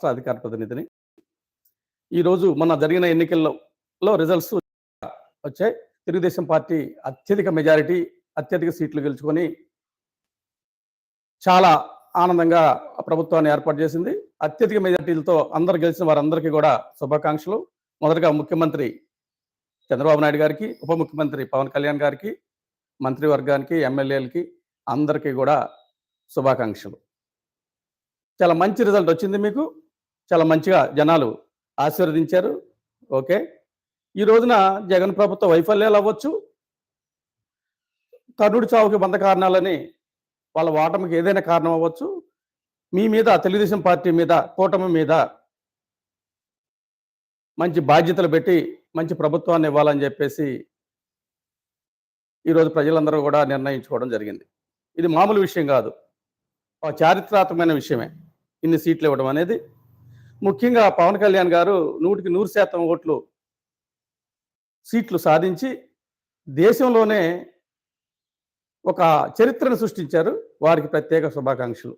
రాష్ట్ర అధికార ప్రతినిధిని ఈరోజు మొన్న జరిగిన ఎన్నికల్లో రిజల్ట్స్ వచ్చాయి. తెలుగుదేశం పార్టీ అత్యధిక మెజారిటీ అత్యధిక సీట్లు గెలుచుకొని చాలా ఆనందంగా ప్రభుత్వాన్ని ఏర్పాటు చేసింది. అత్యధిక మెజార్టీలతో అందరు గెలిచిన వారందరికీ కూడా శుభాకాంక్షలు. మొదటగా ముఖ్యమంత్రి చంద్రబాబు నాయుడు గారికి ఉప ముఖ్యమంత్రి పవన్ కళ్యాణ్ గారికి మంత్రివర్గానికి ఎమ్మెల్యేలకి అందరికీ కూడా శుభాకాంక్షలు. చాలా మంచి రిజల్ట్ వచ్చింది మీకు. చాలా మంచిగా జనాలు ఆశీర్వదించారు. ఓకే. ఈ రోజున జగన్ ప్రభుత్వ వైఫల్యాలు అవ్వచ్చు. కర్ణుడి చావుకి బంధ కారణాలని వాళ్ళ ఓటమికి ఏదైనా కారణం అవ్వచ్చు. మీ మీద తెలుగుదేశం పార్టీ మీద కూటమి మీద మంచి బాధ్యతలు పెట్టి మంచి ప్రభుత్వాన్ని ఇవ్వాలని చెప్పేసి ఈరోజు ప్రజలందరూ కూడా నిర్ణయించుకోవడం జరిగింది. ఇది మామూలు విషయం కాదు. చారిత్రాత్మకమైన విషయమే. ఇన్ని సీట్లు ఇవ్వడం అనేది ముఖ్యంగా పవన్ కళ్యాణ్ గారు నూటికి నూరు శాతం ఓట్లు సీట్లు సాధించి దేశంలోనే ఒక చరిత్రను సృష్టించారు. వారికి ప్రత్యేక శుభాకాంక్షలు.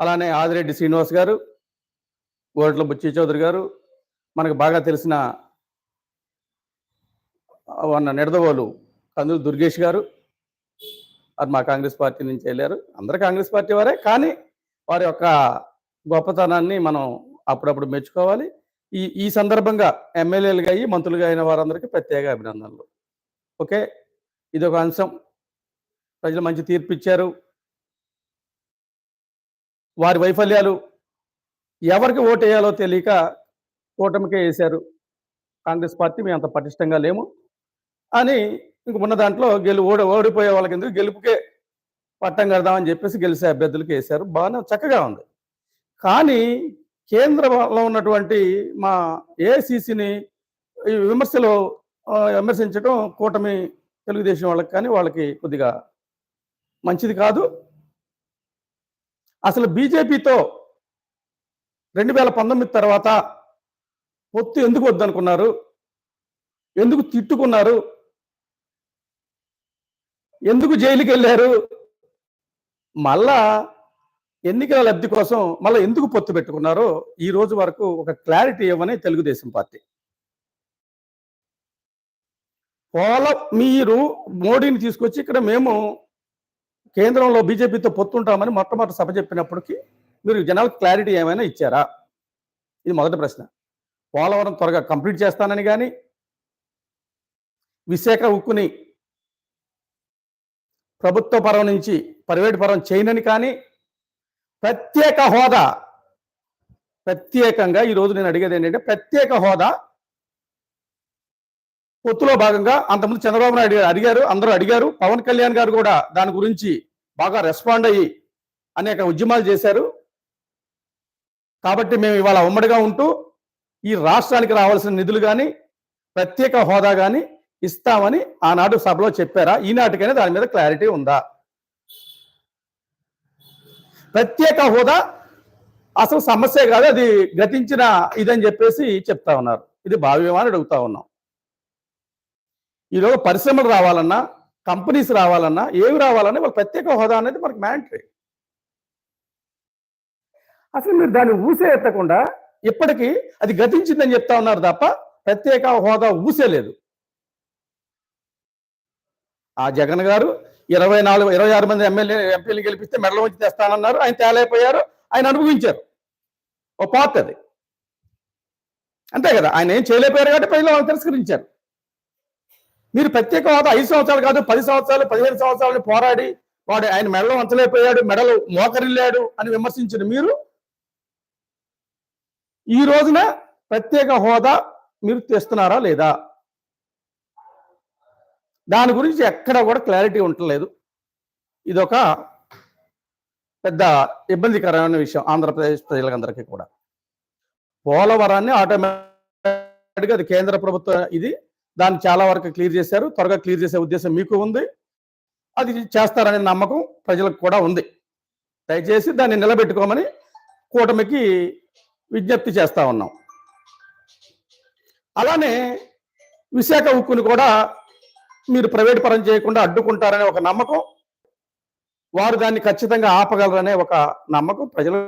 అలానే ఆదిరెడ్డి శ్రీనివాస్ గారు గోడ్ల బుచ్చి చౌదరి గారు మనకు బాగా తెలిసిన వన్న నిడదవోలు కందులు దుర్గేష్ గారు అది మా కాంగ్రెస్ పార్టీ నుంచి వెళ్ళారు. అందరు కాంగ్రెస్ పార్టీ వారే కానీ వారి యొక్క గొప్పతనాన్ని మనం అప్పుడప్పుడు మెచ్చుకోవాలి. ఈ ఈ సందర్భంగా ఎమ్మెల్యేలుగా అయ్యి మంత్రులుగా అయిన వారందరికీ ప్రత్యేక అభినందనలు. ఓకే? ఇది ఒక అంశం. ప్రజలు మంచి తీర్పు ఇచ్చారు. వారి వైఫల్యాలు ఎవరికి ఓటు వేయాలో తెలియక కూటమికే వేశారు. కాంగ్రెస్ పార్టీ మేము అంత పటిష్టంగా లేము. అని ఇంక ఉన్న దాంట్లో గెలు ఓడి ఓడిపోయే వాళ్ళకి ఎందుకు గెలుపుకే పట్టం కడదామని చెప్పేసి గెలిచే అభ్యర్థులకు వేశారు. బాగానే చక్కగా ఉంది. కానీ కేంద్రంలో ఉన్నటువంటి మా ఏఐసిసిని ఈ విమర్శలు విమర్శించడం కూటమి తెలుగుదేశం వాళ్ళకి కానీ వాళ్ళకి కొద్దిగా మంచిది కాదు. అసలు బీజేపీతో రెండు వేల పంతొమ్మిది తర్వాత పొత్తు ఎందుకు వద్దనుకున్నారు? ఎందుకు తిట్టుకున్నారు? ఎందుకు జైలుకి వెళ్ళారు మళ్ళా ఎన్నికల లబ్ధి కోసం మళ్ళీ ఎందుకు పొత్తు పెట్టుకున్నారో ఈ రోజు వరకు ఒక క్లారిటీ ఇవ్వని తెలుగుదేశం పార్టీ. పోల మీరు మోడీని తీసుకొచ్చి ఇక్కడ మేము కేంద్రంలో బీజేపీతో పొత్తుంటామని మొట్టమొదటి సభ చెప్పినప్పటికీ మీరు జనాలకు క్లారిటీ ఏమైనా ఇచ్చారా? ఇది మొదటి ప్రశ్న. పోలవరం త్వరగా కంప్లీట్ చేస్తానని కానీ విశాఖ ఉక్కుని ప్రభుత్వ పరం నుంచి ప్రైవేట్ పరం చేయనని కానీ ప్రత్యేక హోదా. ప్రత్యేకంగా ఈరోజు నేను అడిగేది ఏంటంటే ప్రత్యేక హోదా. పొత్తులో భాగంగా అంతకుముందు చంద్రబాబు నాయుడు గారు అడిగారు అందరూ అడిగారు పవన్ కళ్యాణ్ గారు కూడా దాని గురించి బాగా రెస్పాండ్ అయ్యి అనేక ఉద్యమాలు చేశారు. కాబట్టి మేము ఇవాళ ఉమ్మడిగా ఉంటూ ఈ రాష్ట్రానికి రావాల్సిన నిధులు కానీ ప్రత్యేక హోదా కానీ ఇస్తామని ఆనాడు సభలో చెప్పారా? ఈనాటికైనా దాని మీద క్లారిటీ ఉందా? ప్రత్యేక హోదా అసలు సమస్య కాదు అది గతించిన ఇదని చెప్పేసి చెప్తా ఉన్నారు. ఇది భావ్యమని అడుగుతా ఉన్నాం. ఈరోజు పరిశ్రమలు రావాలన్నా కంపెనీస్ రావాలన్నా ఏవి రావాలన్నా వాళ్ళ ప్రత్యేక హోదా అనేది మనకు మ్యాండటరీ అసలు మీరు దాన్ని ఊసే ఎత్తకుండా ఇప్పటికీ అది గతించిందని చెప్తా ఉన్నారు తప్ప ప్రత్యేక హోదా ఊసేలేదు. ఆ జగన్ గారు ఇరవై నాలుగు ఇరవై ఆరు మంది ఎమ్మెల్యే ఎంపీలు గెలిపిస్తే మెడల వచ్చి తెస్తానన్నారు. ఆయన తేలైపోయారు. ఆయన అనుభవించారు. ఓ పార్ట్ అది. అంతే కదా. ఆయన ఏం చేయలేకపోయారు కాబట్టి ప్రజలు వాళ్ళు తిరస్కరించారు. మీరు ప్రత్యేక హోదా ఐదు సంవత్సరాలు కాదు పది సంవత్సరాలు పదిహేను సంవత్సరాలు పోరాడి వాడు ఆయన మెడలో వంచలేకపోయాడు మెడలు మోకరిల్లాడు అని విమర్శించిన మీరు ఈ రోజున ప్రత్యేక హోదా మీరు తెస్తున్నారా లేదా? దాని గురించి ఎక్కడ కూడా క్లారిటీ ఉండలేదు ఇదొక పెద్ద ఇబ్బందికరమైన విషయం ఆంధ్రప్రదేశ్ ప్రజలందరికీ కూడా. పోలవరాన్ని ఆటోమేటిక్గా అది కేంద్ర ప్రభుత్వం ఇది. దాన్ని చాలా వరకు క్లియర్ చేశారు. త్వరగా క్లియర్ చేసే ఉద్దేశం మీకు ఉంది. అది చేస్తారనే నమ్మకం ప్రజలకు కూడా ఉంది. దయచేసి దాన్ని నిలబెట్టుకోమని కూటమికి విజ్ఞప్తి చేస్తా ఉన్నాం. అలానే విశాఖ ఉక్కుని కూడా మీరు ప్రైవేట్ పరం చేయకుండా అడ్డుకుంటారనే ఒక నమ్మకం వారు దాన్ని ఖచ్చితంగా ఆపగలరనే ఒక నమ్మకం ప్రజలు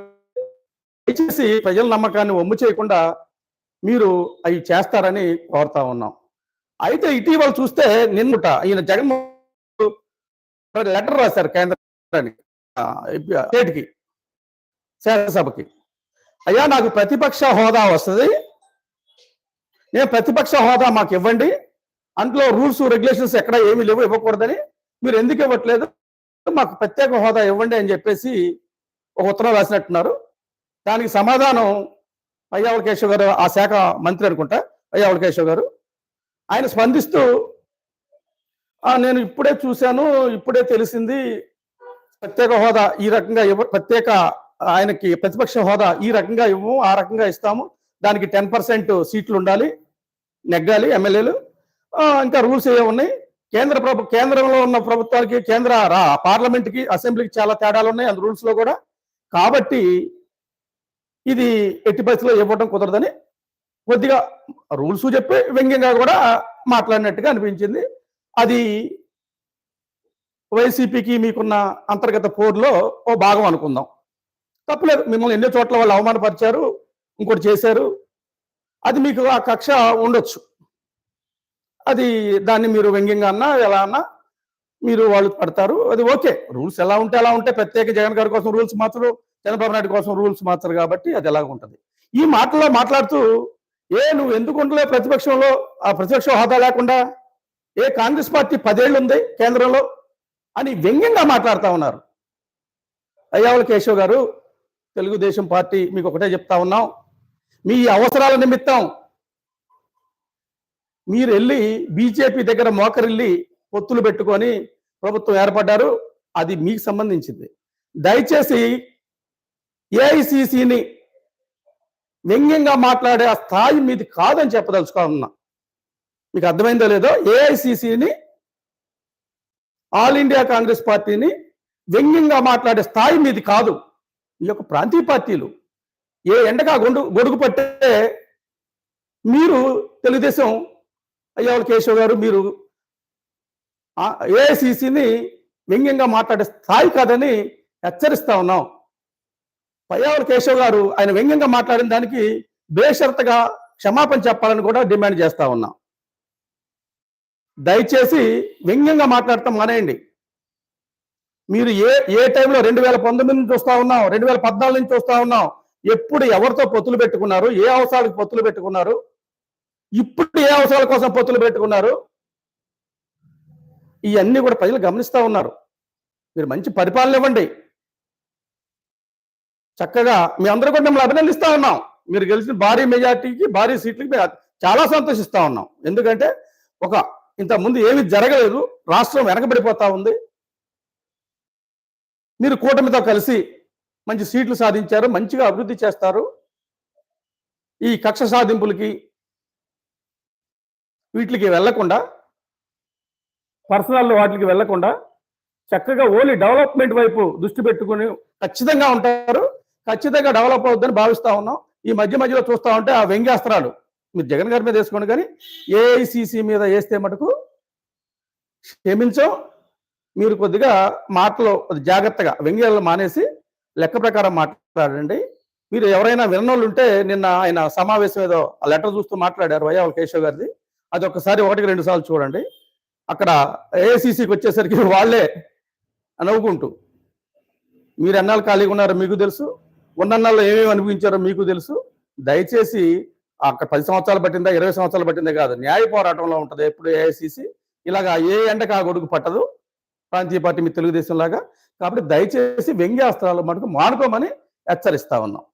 దయచేసి ప్రజల నమ్మకాన్ని ఒమ్ము చేయకుండా మీరు అవి చేస్తారని కోరుతా ఉన్నాం. అయితే ఇటీవల చూస్తే నిన్నుట ఈయన జగన్మోహన్ లెటర్ రాశారు కేంద్రానికి స్టేట్కి శాసనసభకి. అయ్యా నాకు ప్రతిపక్ష హోదా వస్తుంది. నేను ప్రతిపక్ష హోదా మాకు ఇవ్వండి అందులో రూల్స్ రెగ్యులేషన్స్ ఎక్కడ ఏమీ లేవు ఇవ్వకూడదని. మీరు ఎందుకు ఇవ్వట్లేదు? మాకు ప్రత్యేక హోదా ఇవ్వండి అని చెప్పేసి ఒక ఉత్తరం రాసినట్టున్నారు. దానికి సమాధానం అయ్యావుల కేశవ్ గారు ఆ శాఖ మంత్రి అనుకుంటా అయ్యావుల కేశవ్ గారు. ఆయన స్పందిస్తూ నేను ఇప్పుడే చూశాను ఇప్పుడే తెలిసింది ప్రత్యేక హోదా ఈ రకంగా ఇవ్వ ప్రత్యేక ఆయనకి ప్రతిపక్ష హోదా ఈ రకంగా ఇవ్వము ఆ రకంగా ఇస్తాము. దానికి టెన్ పర్సెంట్ సీట్లు ఉండాలి నెగ్గాలి ఎమ్మెల్యేలు. ఇంకా రూల్స్ ఏ ఉన్నాయి. కేంద్ర ప్రభు కేంద్రంలో ఉన్న ప్రభుత్వానికి కేంద్ర పార్లమెంట్కి అసెంబ్లీకి చాలా తేడాలు ఉన్నాయి. అందు రూల్స్లో కూడా. కాబట్టి ఇది ఎట్టి పరిస్థితుల్లో ఇవ్వడం కుదరదని కొద్దిగా రూల్స్ చెప్పి వ్యంగ్యంగా కూడా మాట్లాడినట్టుగా అనిపించింది. అది వైసీపీకి మీకున్న అంతర్గత పోరులో ఓ భాగం అనుకుందాం. తప్పలేదు. మిమ్మల్ని ఎన్నో చోట్ల వాళ్ళు అవమానపరిచారు. ఇంకోటి చేశారు. అది మీకు ఆ కక్ష ఉండొచ్చు. అది దాన్ని మీరు వ్యంగ్యంగా అన్నా ఎలా అన్నా మీరు వాళ్ళు పడతారు. అది ఓకే. రూల్స్ ఎలా ఉంటే అలా ఉంటే ప్రత్యేక జగన్ గారి కోసం రూల్స్ మాత్రం చంద్రబాబు నాయుడు కోసం రూల్స్ మాత్రం కాబట్టి అది ఎలాగ ఉంటుంది. ఈ మాటలో మాట్లాడుతూ ఏ నువ్వు ఎందుకు ఉండలే ప్రతిపక్షంలో? ఆ ప్రతిపక్ష హోదా లేకుండా? ఏ కాంగ్రెస్ పార్టీ పదేళ్ళు ఉంది కేంద్రంలో? అని వ్యంగ్యంగా మాట్లాడుతూ ఉన్నారు. అయ్యావుల కేశవ్ గారు తెలుగుదేశం పార్టీ మీకు ఒకటే చెప్తా ఉన్నాం. మీ అవసరాల నిమిత్తం మీరు వెళ్ళి బీజేపీ దగ్గర మోకరిల్లి పొత్తులు పెట్టుకొని ప్రభుత్వం ఏర్పడ్డారు అది మీకు సంబంధించింది. దయచేసి ఏఐసిసిని వ్యంగ్యంగా మాట్లాడే ఆ స్థాయి మీది కాదని చెప్పదలుచుకున్నా. మీకు అర్థమైందో లేదో ఏఐసిసిని ఆల్ ఇండియా కాంగ్రెస్ పార్టీని వ్యంగ్యంగా మాట్లాడే స్థాయి మీది కాదు. ఈ యొక్క ప్రాంతీయ పార్టీలు ఏ ఎండగా గొడుగు గొడుగు పట్టే మీరు తెలుగుదేశం అయ్యావుల కేశవ్ గారు మీరు ఏఐసిసిని వ్యంగ్యంగా మాట్లాడే స్థాయి కాదని హెచ్చరిస్తా ఉన్నాం. పయ్యావల కేశవ్ గారు ఆయన వ్యంగ్యంగా మాట్లాడిన దానికి బేషరతగా క్షమాపణ చెప్పాలని కూడా డిమాండ్ చేస్తా ఉన్నాం. దయచేసి వ్యంగ్యంగా మాట్లాడటం మానేయండి. మీరు ఏ ఏ టైంలో రెండు వేల పంతొమ్మిది నుంచి చూస్తా ఉన్నాం రెండు వేల పద్నాలుగు నుంచి చూస్తా ఉన్నాం ఎప్పుడు ఎవరితో పొత్తులు పెట్టుకున్నారు ఏ అవసరాలకు పొత్తులు పెట్టుకున్నారు ఇప్పుడు ఏ అవసరాల కోసం పొత్తులు పెట్టుకున్నారు? ఇవన్నీ కూడా ప్రజలు గమనిస్తూ ఉన్నారు. మీరు మంచి పరిపాలన ఇవ్వండి. చక్కగా మీ అందరూ కూడా మిమ్మల్ని అభినందిస్తూ ఉన్నాం. మీరు గెలిచిన భారీ మెజార్టీకి భారీ సీట్లకి మేము చాలా సంతోషిస్తూ ఉన్నాం. ఎందుకంటే ఒక ఇంతకుముందు ఏమి జరగలేదు. రాష్ట్రం వెనకబడిపోతా ఉంది. మీరు కూటమితో కలిసి మంచి సీట్లు సాధించారు మంచిగా అభివృద్ధి చేస్తారు. ఈ కక్ష సాధింపులకి వీటికి వెళ్ళకుండా పర్సనల్ వాటికి వెళ్ళకుండా చక్కగా ఓన్లీ డెవలప్మెంట్ వైపు దృష్టి పెట్టుకుని ఖచ్చితంగా ఉంటారు. ఖచ్చితంగా డెవలప్ అవుద్దని భావిస్తా ఉన్నాం. ఈ మధ్య మధ్యలో చూస్తా ఉంటే ఆ వ్యంగ్యాస్త్రాలు మీరు జగన్ గారి మీద వేసుకోండి కానీ ఏఐసిసి మీద వేస్తే మటుకు క్షమించం. మీరు కొద్దిగా మాటలు జాగ్రత్తగా వ్యంగ్యాలు మానేసి లెక్క ప్రకారం మాట్లాడండి. మీరు ఎవరైనా విన్నోళ్ళు ఉంటే నిన్న ఆయన సమావేశం ఏదో ఆ లెటర్ చూస్తూ మాట్లాడారు వైఎల్ కేశవ్ గారిది. అది ఒకసారి ఒకటికి రెండు సార్లు చూడండి. అక్కడ ఏఐసిసికి వచ్చేసరికి వాళ్ళే నవ్వుకుంటూ మీరు ఎన్నాళ్ళు ఖాళీగా ఉన్నారో మీకు తెలుసు ఉన్నన్నాళ్ళు ఏమేమి అనిపించారో మీకు తెలుసు. దయచేసి అక్కడ పది సంవత్సరాలు పట్టిందా ఇరవై సంవత్సరాలు పట్టిందా కాదు న్యాయ పోరాటంలో ఉంటుంది ఎప్పుడు ఏఐసిసి ఇలాగా ఏ ఎండకు ఆ గొడుగు పట్టదు ప్రాంతీయ పార్టీ మీ తెలుగుదేశం లాగా కాబట్టి దయచేసి వ్యంగ్యాస్త్రాలు మటుకు మానుకోమని హెచ్చరిస్తా ఉన్నాం.